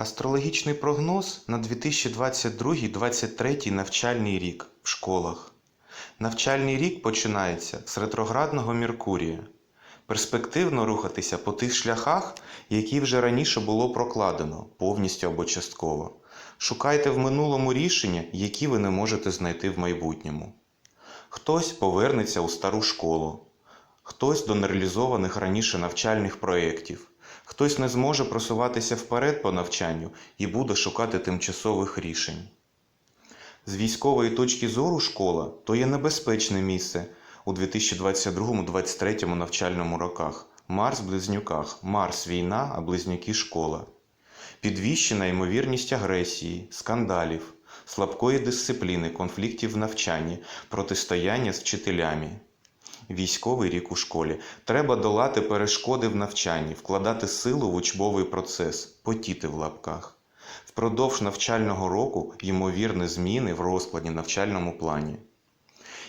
Астрологічний прогноз на 2022-2023 навчальний рік в школах. Навчальний рік починається з ретроградного Меркурія. Перспективно рухатися по тих шляхах, які вже раніше було прокладено, повністю або частково. Шукайте в минулому рішення, які ви не можете знайти в майбутньому. Хтось повернеться у стару школу, хтось до нереалізованих раніше навчальних проєктів, хтось не зможе просуватися вперед по навчанню і буде шукати тимчасових рішень. З військової точки зору школа то є небезпечне місце у 2022-2023 навчальному роках. Марс в близнюках, Марс війна, а близнюки школа. Підвищена ймовірність агресії, скандалів, слабкої дисципліни, конфліктів в навчанні, протистояння з вчителями. Військовий рік у школі. Треба долати перешкоди в навчанні, вкладати силу в учбовий процес, потіти в лапках. Впродовж навчального року ймовірні зміни в розкладі навчальному плані.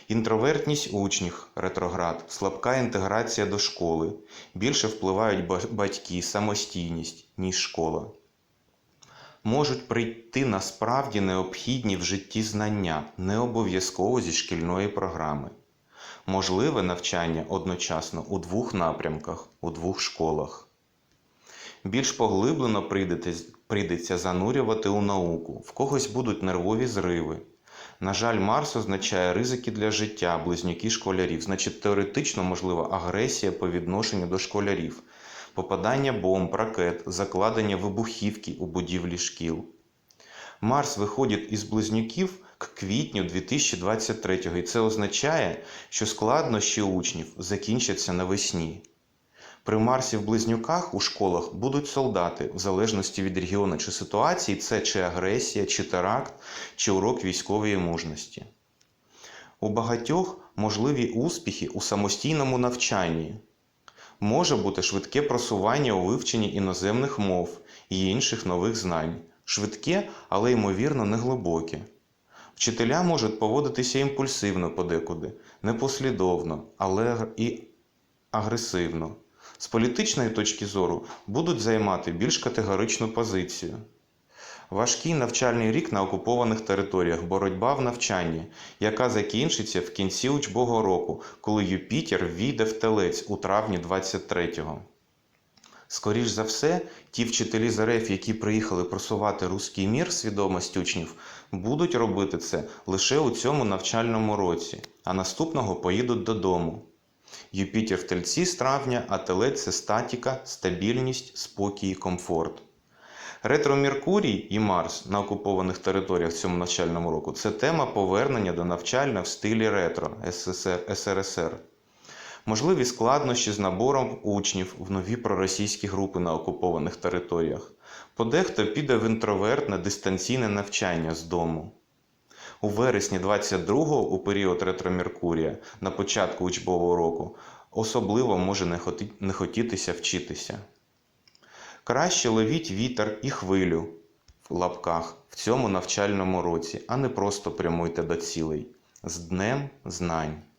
Інтровертність учнів, ретроград, слабка інтеграція до школи. Більше впливають батьки, самостійність, ніж школа. Можуть прийти насправді необхідні в житті знання, не обов'язково зі шкільної програми. Можливе навчання одночасно у двох напрямках, у двох школах. Більш поглиблено прийдеться занурювати у науку, в когось будуть нервові зриви. На жаль, Марс означає ризики для життя, близнюки школярів, значить теоретично можлива агресія по відношенню до школярів, попадання бомб, ракет, закладення вибухівки у будівлі шкіл. Марс виходить із близнюків к квітню 2023-го, і це означає, що складнощі учнів закінчаться навесні. При Марсі в близнюках у школах будуть солдати, в залежності від регіону чи ситуації, це чи агресія, чи теракт, чи урок військової мужності. У багатьох можливі успіхи у самостійному навчанні. Може бути швидке просування у вивченні іноземних мов і інших нових знань. Швидке, але ймовірно неглибоке. Вчителя можуть поводитися імпульсивно подекуди, непослідовно, але і агресивно. З політичної точки зору будуть займати більш категоричну позицію. Важкий навчальний рік на окупованих територіях, боротьба в навчанні, яка закінчиться в кінці учбового року, коли Юпітер війде в телець у травні 23-го. Скоріш за все, ті вчителі з РФ, які приїхали просувати руський мір свідомість учнів, будуть робити це лише у цьому навчальному році, а наступного поїдуть додому. Юпітер в тельці з травня, а телець це статіка, стабільність, спокій і комфорт. Ретро Меркурій і Марс на окупованих територіях в цьому навчальному року це тема повернення до навчання в стилі ретро СССР. Можливі складнощі з набором учнів в нові проросійські групи на окупованих територіях. Подехто піде в інтровертне дистанційне навчання з дому. У вересні 22-го, у період ретро Меркурія, на початку учбового року, особливо може не хотітися вчитися. Краще ловіть вітер і хвилю в лапках в цьому навчальному році, а не просто прямуйте до цілей. З Днем знань!